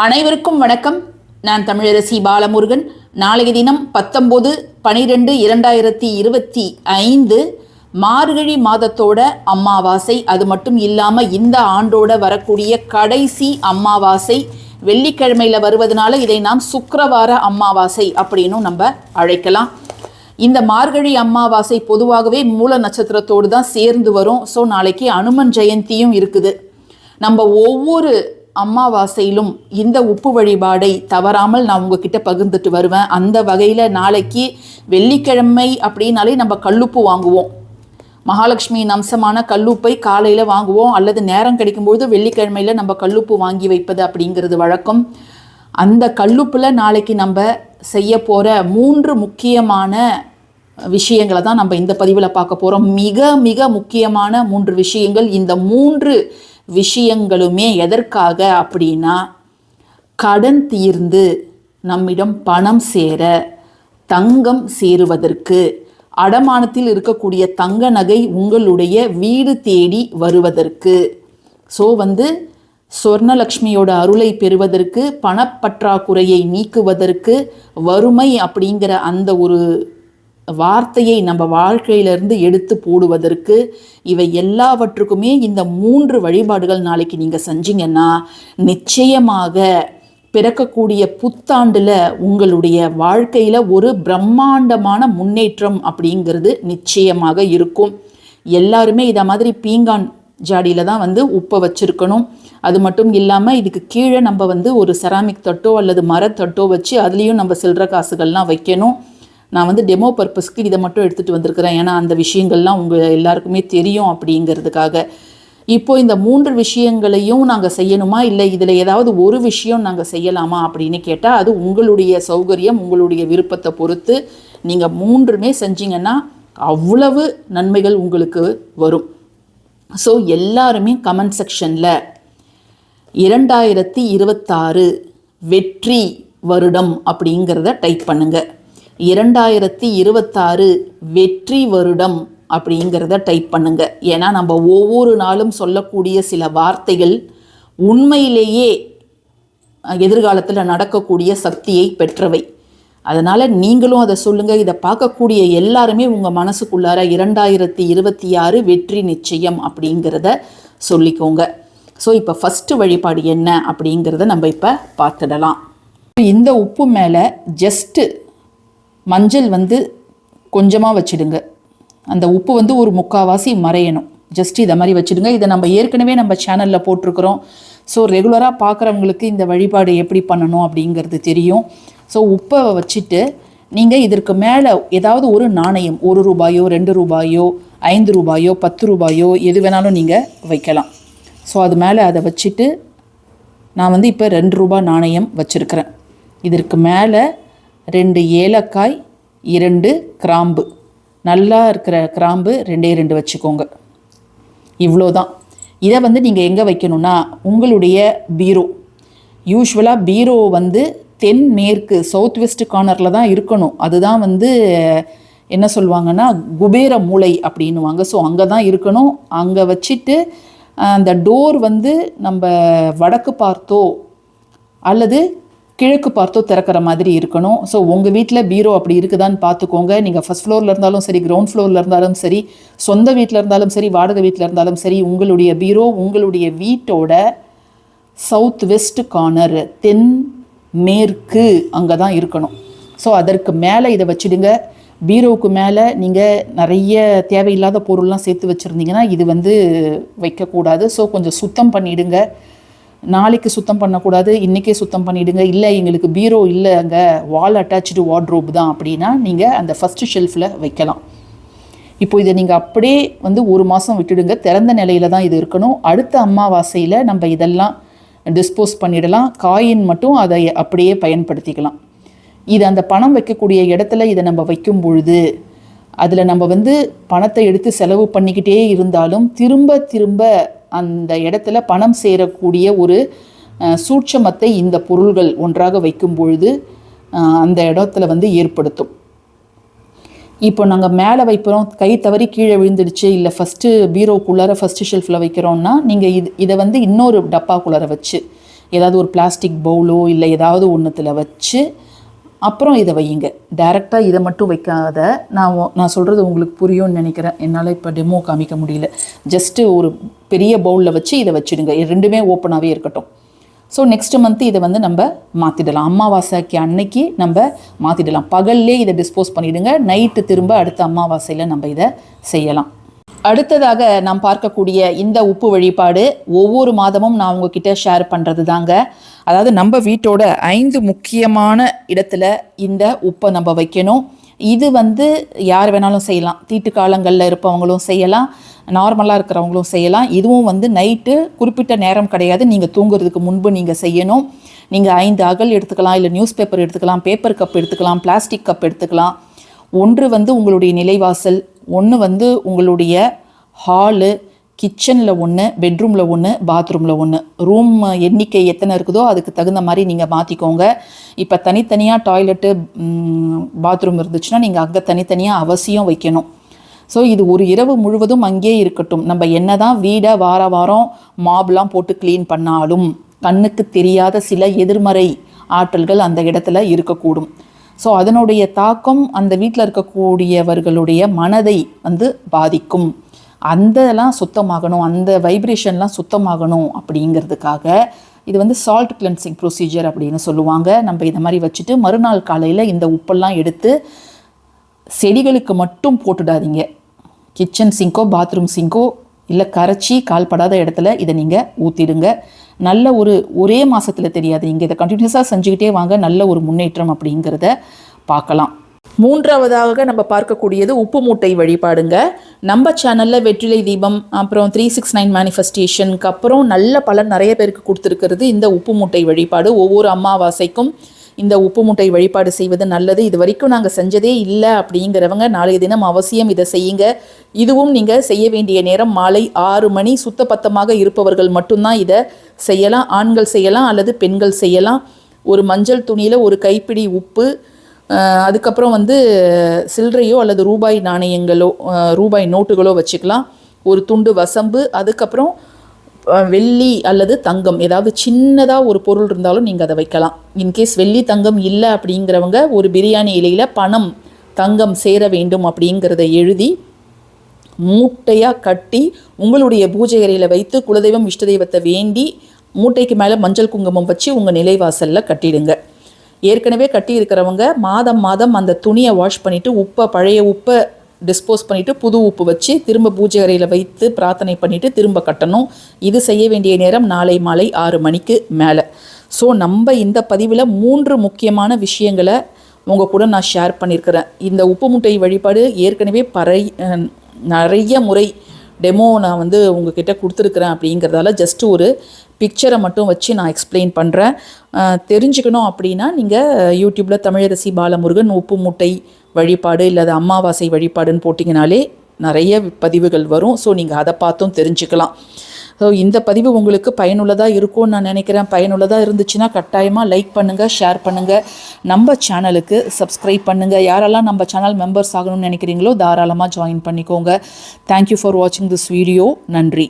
அனைவருக்கும் வணக்கம். நான் தமிழரசி பாலமுருகன். நாளைய தினம் பத்தொம்போது பனிரெண்டு இரண்டாயிரத்தி இருபத்தி ஐந்து மார்கழி மாதத்தோட அம்மாவாசை அது மட்டும் இல்லாமல் இந்த ஆண்டோட வரக்கூடிய கடைசி அம்மாவாசை வெள்ளிக்கிழமையில் வருவதனால இதை நாம் சுக்கரவார அம்மாவாசை அப்படின்னும் நம்ம அழைக்கலாம். இந்த மார்கழி அம்மாவாசை பொதுவாகவே மூல நட்சத்திரத்தோடு தான் சேர்ந்து வரும். ஸோ நாளைக்கு அனுமன் ஜெயந்தியும் இருக்குது. நம்ம ஒவ்வொரு அமாவாசையிலும் இந்த உப்பு வழிபாடை தவறாமல் நான் உங்ககிட்ட பகிர்ந்துட்டு வருவேன். அந்த வகையில் நாளைக்கு வெள்ளிக்கிழமை அப்படின்னாலே நம்ம கல்லுப்பு வாங்குவோம். மகாலட்சுமியின் அம்சமான கல்லுப்பை காலையில் வாங்குவோம். அல்லது நேரம் கிடைக்கும்போது வெள்ளிக்கிழமையில் நம்ம கல்லுப்பு வாங்கி வைப்பது அப்படிங்கிறது வழக்கம். அந்த கல்லுப்பில் நாளைக்கு நம்ம செய்ய போகிற மூன்று முக்கியமான விஷயங்களை தான் நம்ம இந்த பதிவில் பார்க்க போகிறோம் மிக மிக முக்கியமான மூன்று விஷயங்கள். இந்த மூன்று விஷயங்களுமே எதற்காக அப்படின்னா கடன் தீர்ந்து நம்மிடம் பணம் சேர தங்கம் சேருவதற்கு அடமானத்தில் இருக்கக்கூடிய தங்க நகை உங்களுடைய வீடு தேடி வருவதற்கு. ஸோ வந்து சொர்ணலக்ஷ்மியோட அருளை பெறுவதற்கு பணப்பற்றாக்குறையை நீக்குவதற்கு வறுமை அப்படிங்கிற அந்த ஒரு வார்த்தையை நம்ம வாழ்க்கையிலிருந்து எடுத்து போடுவதற்கு இவை எல்லாவற்றுக்குமே இந்த மூன்று வழிபாடுகள் நாளைக்கு நீங்கள் செஞ்சீங்கன்னா நிச்சயமாக பிறக்கக்கூடிய புத்தாண்டில் உங்களுடைய வாழ்க்கையில் ஒரு பிரம்மாண்டமான முன்னேற்றம் அப்படிங்கிறது நிச்சயமாக இருக்கும். எல்லாருமே இதை மாதிரி பீங்கான் ஜாடியில் தான் வந்து உப்பை வச்சுருக்கணும். அது மட்டும் இல்லாமல் இதுக்கு கீழே நம்ம வந்து ஒரு செராமிக் தட்டோ அல்லது மரத்தட்டோ வச்சு அதுலேயும் நம்ம சில்லற காசுகள்லாம் வைக்கணும். நான் வந்து டெமோ பர்பஸ்க்கு இதை மட்டும் எடுத்துகிட்டு வந்திருக்கிறேன். ஏன்னா அந்த விஷயங்கள்லாம் உங்கள் எல்லாருக்குமே தெரியும் அப்படிங்கிறதுக்காக. இப்போ இந்த மூன்று விஷயங்களையும் நாங்கள் செய்யணுமா? இல்லை இதில் ஏதாவது ஒரு விஷயம் நாங்கள் செய்யலாமா அப்படின்னு கேட்டால் அது உங்களுடைய சௌகரியம் உங்களுடைய விருப்பத்தை பொறுத்து நீங்கள் மூன்றுமே செஞ்சீங்கன்னா அவ்வளவு நன்மைகள் உங்களுக்கு வரும். ஸோ எல்லாருமே கமெண்ட் செக்ஷனில் இரண்டாயிரத்தி இருபத்தாறு வெற்றி வருடம் அப்படிங்கிறத டைப் பண்ணுங்கள் இரண்டாயிரத்தி இருபத்தாறு வெற்றி வருடம் அப்படிங்கிறத டைப் பண்ணுங்க. ஏன்னா நம்ம ஒவ்வொரு நாளும் சொல்லக்கூடிய சில வார்த்தைகள் உண்மையிலேயே எதிர்காலத்தில் நடக்கக்கூடிய சக்தியை பெற்றவை. அதனால் நீங்களும் அதை சொல்லுங்கள் இதை பார்க்கக்கூடிய எல்லாருமே உங்கள் மனசுக்குள்ளார இரண்டாயிரத்தி இருபத்தி ஆறு வெற்றி நிச்சயம் அப்படிங்கிறத சொல்லிக்கோங்க. ஸோ இப்போ ஃபஸ்ட்டு வழிபாடு என்ன அப்படிங்கிறத நம்ம இப்போ பார்த்துடலாம். இந்த உப்பு மேலே ஜஸ்ட்டு மஞ்சள் வந்து கொஞ்சமாக வச்சிடுங்க. அந்த உப்பு வந்து ஒரு முக்காவாசி மறையணும். ஜஸ்ட் இதை மாதிரி வச்சுடுங்க. இதை நம்ம ஏற்கனவே நம்ம சேனலில் போட்டிருக்கிறோம். ஸோ ரெகுலராக பார்க்குறவங்களுக்கு இந்த வழிபாடு எப்படி பண்ணணும் அப்படிங்கிறது தெரியும். ஸோ உப்பை வச்சுட்டு நீங்கள் இதற்கு மேலே ஏதாவது ஒரு நாணயம் ஒரு ரூபாயோ ரெண்டு ரூபாயோ ஐந்து ரூபாயோ பத்து ரூபாயோ எது வேணாலும் நீங்கள் வைக்கலாம். ஸோ அது மேலே அதை வச்சுட்டு நான் வந்து இப்போ ரெண்டு ரூபாய் நாணயம் வச்சுருக்கிறேன். இதற்கு மேலே ரெண்டு ஏலக்காய் இரண்டு கிராம்பு. நல்லா இருக்கிற கிராம்பு ரெண்டே ரெண்டு வச்சுக்கோங்க. இவ்வளோதான். இதை வந்து நீங்கள் எங்கே வைக்கணும்னா உங்களுடைய பீரோ. யூஸ்வலாக பீரோ வந்து தென் மேற்கு சவுத் வெஸ்ட் கார்னரில் தான் இருக்கணும். அதுதான் வந்து என்ன சொல்லுவாங்கன்னா குபேர மூளை அப்படின்னுவாங்க. ஸோ அங்கே தான் இருக்கணும். அங்கே வச்சுட்டு அந்த டோர் வந்து நம்ம வடக்கு பார்த்தோ அல்லது கிழக்கு பார்த்தோ திறக்கிற மாதிரி இருக்கணும். ஸோ உங்கள் வீட்டில் பீரோ அப்படி இருக்குதான்னு பார்த்துக்கோங்க. நீங்கள் ஃபஸ்ட் ஃப்ளோரில் இருந்தாலும் சரி கிரவுண்ட் ஃப்ளோரில் இருந்தாலும் சரி சொந்த வீட்டில் இருந்தாலும் சரி வாடகை வீட்டில் இருந்தாலும் சரி உங்களுடைய பீரோ உங்களுடைய வீட்டோட சவுத் வெஸ்ட் கார்னர் தென் மேற்கு அங்கே தான் இருக்கணும். ஸோ அதற்கு மேலே இதை வச்சுடுங்க. பீரோவுக்கு மேலே நீங்கள் நிறைய தேவையில்லாத பொருள்லாம் சேர்த்து வச்சுருந்தீங்கன்னா இது வந்து வைக்கக்கூடாது. ஸோ கொஞ்சம் சுத்தம் பண்ணிவிடுங்க நாளைக்கு சுத்தம் பண்ணக்கூடாது இன்றைக்கே சுத்தம் பண்ணிவிடுங்க இல்லை எங்களுக்கு பீரோ இல்லை அங்கே வால் அட்டாச்சு வார்ட்ரோப் தான் அப்படின்னா நீங்கள் அந்த ஃபஸ்ட்டு ஷெல்ஃபில் வைக்கலாம். இப்போ இதை நீங்கள் அப்படியே வந்து ஒரு மாதம் விட்டுடுங்க. திறந்த நிலையில தான் இது இருக்கணும். அடுத்த அமாவாசையில் நம்ம இதெல்லாம் டிஸ்போஸ் பண்ணிடலாம். காயின் மட்டும் அதை அப்படியே பயன்படுத்திக்கலாம். இது அந்த பணம் வைக்கக்கூடிய இடத்துல இதை நம்ம வைக்கும் பொழுது அதில் நம்ம வந்து பணத்தை எடுத்து செலவு பண்ணிக்கிட்டே இருந்தாலும் திரும்ப திரும்ப அந்த இடத்துல பணம் சேரக்கூடிய ஒரு சூட்சமத்தை இந்த பொருள்கள் ஒன்றாக வைக்கும் பொழுது அந்த இடத்துல வந்து ஏற்படுத்தும். இப்போ நாங்கள் மேலே வைக்கிறோம் கை தவறி கீழே விழுந்துடுச்சு இல்லை ஃபஸ்ட்டு பீரோக்குள்ளார ஃபஸ்ட்டு ஷெல்ஃபில் வைக்கிறோம்னா நீங்கள் இது இதை வந்து இன்னொரு டப்பாக்குள்ளார வச்சு ஏதாவது ஒரு பிளாஸ்டிக் பவுலோ இல்லை ஏதாவது ஒன்றுத்தில் வச்சு அப்புறம் இதை வையுங்க. டைரெக்டாக இதை மட்டும் வைக்காத நான் நான் சொல்கிறது உங்களுக்கு புரியும்னு நினைக்கிறேன். என்னால் இப்போ டெமோ காமிக்க முடியல. ஜஸ்ட்டு ஒரு பெரிய பவுலில் வச்சு இதை வச்சுடுங்க. இது ரெண்டுமே ஓப்பனாகவே இருக்கட்டும். ஸோ நெக்ஸ்ட் மந்த்து இதை வந்து நம்ம மாற்றிடலாம் அமாவாசைக்கு அன்னைக்கு நம்ம மாற்றிடலாம் பகல்லே இதை டிஸ்போஸ் பண்ணிவிடுங்க நைட்டு திரும்ப அடுத்த அமாவாசையில் நம்ம இதை செய்யலாம். அடுத்ததாக நாம் பார்க்கக்கூடிய இந்த உப்பு வழிபாடு ஒவ்வொரு மாதமும் நான் உங்ககிட்ட ஷேர் பண்ணுறது தாங்க அதாவது நம்ம வீட்டோட ஐந்து முக்கியமான இடத்துல இந்த உப்பை நம்ம வைக்கணும். இது வந்து யார் வேணாலும் செய்யலாம். தீட்டு காலங்களில் இருப்பவங்களும் செய்யலாம். நார்மலாக இருக்கிறவங்களும் செய்யலாம். இதுவும் வந்து நைட்டு குறிப்பிட்ட நேரம் கிடையாது. நீங்கள் தூங்குறதுக்கு முன்பு நீங்கள் செய்யணும். நீங்கள் ஐந்து அகல் எடுத்துக்கலாம் இல்லை நியூஸ் பேப்பர் எடுத்துக்கலாம் பேப்பர் கப் எடுத்துக்கலாம் பிளாஸ்டிக் கப் எடுத்துக்கலாம். ஒன்று வந்து உங்களுடைய நிலைவாசல் ஒன்று வந்து உங்களுடைய ஹாலு கிச்சனில் ஒன்று பெட்ரூமில் ஒன்று பாத்ரூமில் ஒன்று ரூம் எண்ணிக்கை எத்தனை இருக்குதோ அதுக்கு தகுந்த மாதிரி நீங்கள் மாற்றிக்கோங்க இப்போ தனித்தனியாக டாய்லெட்டு பாத்ரூம் இருந்துச்சுன்னா நீங்கள் அங்கே தனித்தனியாக அவசியம் வைக்கணும். ஸோ இது ஒரு இரவு முழுவதும் அங்கேயே இருக்கட்டும். நம்ம என்ன தான் வீடை வார வாரம் மாப்லாம் போட்டு க்ளீன் பண்ணாலும் கண்ணுக்கு தெரியாத சில எதிர்மறை ஆற்றல்கள் அந்த இடத்துல இருக்கக்கூடும். ஸோ அதனுடைய தாக்கம் அந்த வீட்டில் இருக்கக்கூடியவர்களுடைய மனதை வந்து பாதிக்கும். அந்தலாம் சுத்தமாகணும் அந்த வைப்ரேஷன்லாம் சுத்தமாகணும் அப்படிங்கிறதுக்காக இது வந்து சால்ட் கிளென்சிங் ப்ரொசீஜர் அப்படின்னு சொல்லுவாங்க. நம்ம இதை மாதிரி வச்சுட்டு மறுநாள் காலையில் இந்த உப்பெல்லாம் எடுத்து செடிகளுக்கு மட்டும் போட்டுடாதீங்க. கிச்சன் சிங்கோ பாத்ரூம் சிங்கோ இல்லை கரைச்சி கால்படாத இடத்துல இதை நீங்கள் ஊற்றிடுங்க நல்ல ஒரு ஒரே மாதத்தில் தெரியாது. நீங்கள் இதை கண்டினியூஸாக செஞ்சுக்கிட்டே வாங்க நல்ல ஒரு முன்னேற்றம் அப்படிங்கிறத பார்க்கலாம். மூன்றாவதாக நம்ம பார்க்கக்கூடியது உப்பு மூட்டை வழிபாடுங்க. நம்ம சேனலில் வெற்றிலை தீபம் அப்புறம் த்ரீ சிக்ஸ் நைன் மேனிஃபெஸ்டேஷனுக்கு அப்புறம் நல்ல பலன் நிறைய பேருக்கு கொடுத்துருக்கிறது இந்த உப்பு மூட்டை வழிபாடு. ஒவ்வொரு அமாவாசைக்கும் இந்த உப்பு மூட்டை வழிபாடு செய்வது நல்லது. இது வரைக்கும் நாங்கள் செஞ்சதே இல்லை அப்படிங்கிறவங்க நாளைய தினம் அவசியம் இதை செய்யுங்க. இதுவும் நீங்கள் செய்ய வேண்டிய நேரம் மாலை ஆறு மணி சுத்தபத்தமாக இருப்பவர்கள் மட்டும்தான் இதை செய்யலாம். ஆண்கள் செய்யலாம் அல்லது பெண்கள் செய்யலாம். ஒரு மஞ்சள் துணியில் ஒரு கைப்பிடி உப்பு அதுக்கப்புறம் வந்து சில்லறையோ அல்லது ரூபாய் நாணயங்களோ ரூபாய் நோட்டுகளோ வச்சுக்கலாம். ஒரு துண்டு வசம்பு அதுக்கப்புறம் வெள்ளி அல்லது தங்கம் ஏதாவது சின்னதாக ஒரு பொருள் இருந்தாலும் நீங்கள் அதை வைக்கலாம். இன்கேஸ் வெள்ளி தங்கம் இல்லை அப்படிங்கிறவங்க ஒரு பிரியாணி இலையில் பணம் தங்கம் சேர வேண்டும் அப்படிங்கிறத எழுதி மூட்டையாக கட்டி உங்களுடைய பூஜை அறையில் வைத்து குலதெய்வம் இஷ்ட தெய்வத்தை வேண்டி மூட்டைக்கு மேலே மஞ்சள் குங்குமம் வச்சு உங்கள் நிலைவாசலில் கட்டிடுங்க. ஏற்கனவே கட்டி இருக்கிறவங்க மாதம் மாதம் அந்த துணியை வாஷ் பண்ணிவிட்டு உப்பை பழைய உப்பை டிஸ்போஸ் பண்ணிவிட்டு புது உப்பு வச்சு திரும்ப பூஜை அறையில் வைத்து பிரார்த்தனை பண்ணிவிட்டு திரும்ப கட்டணும். இது செய்ய வேண்டிய நேரம் நாளை மாலை ஆறு மணிக்கு மேலே. ஸோ நம்ம இந்த பதிவில் மூன்று முக்கியமான விஷயங்களை உங்கள் கூட நான் ஷேர் பண்ணியிருக்கிறேன் இந்த உப்பு முட்டை வழிபாடு ஏற்கனவே பறை நிறைய முறை டெமோ நான் வந்து உங்ககிட்ட கொடுத்துருக்குறேன் அப்படிங்கிறதால ஜஸ்ட் ஒரு பிக்சரை மட்டும் வச்சு நான் எக்ஸ்பிளைன் பண்ணுறேன் தெரிஞ்சுக்கணும் அப்படின்னா நீங்கள் யூடியூப்பில் தமிழரசி பாலமுருகன் உப்பு முட்டை வழிபாடு இல்லை அது அமாவாசை வழிபாடுன்னு போட்டிங்கனாலே நிறைய பதிவுகள் வரும். ஸோ நீங்கள் அதை பார்த்தும் தெரிஞ்சுக்கலாம். ஸோ இந்த பதிவு உங்களுக்கு பயனுள்ளதாக இருக்கும்னு நான் நினைக்கிறேன். பயனுள்ளதாக இருந்துச்சுன்னா கட்டாயமாக லைக் பண்ணுங்கள் ஷேர் பண்ணுங்கள் நம்ம சேனலுக்கு சப்ஸ்கிரைப் பண்ணுங்கள் யாரெல்லாம் நம்ம சேனல் மெம்பர்ஸ் ஆகணும்னு நினைக்கிறீங்களோ தாராளமாக ஜாயின் பண்ணிக்கோங்க. தேங்க்யூ ஃபார் வாட்சிங் திஸ் வீடியோ நன்றி.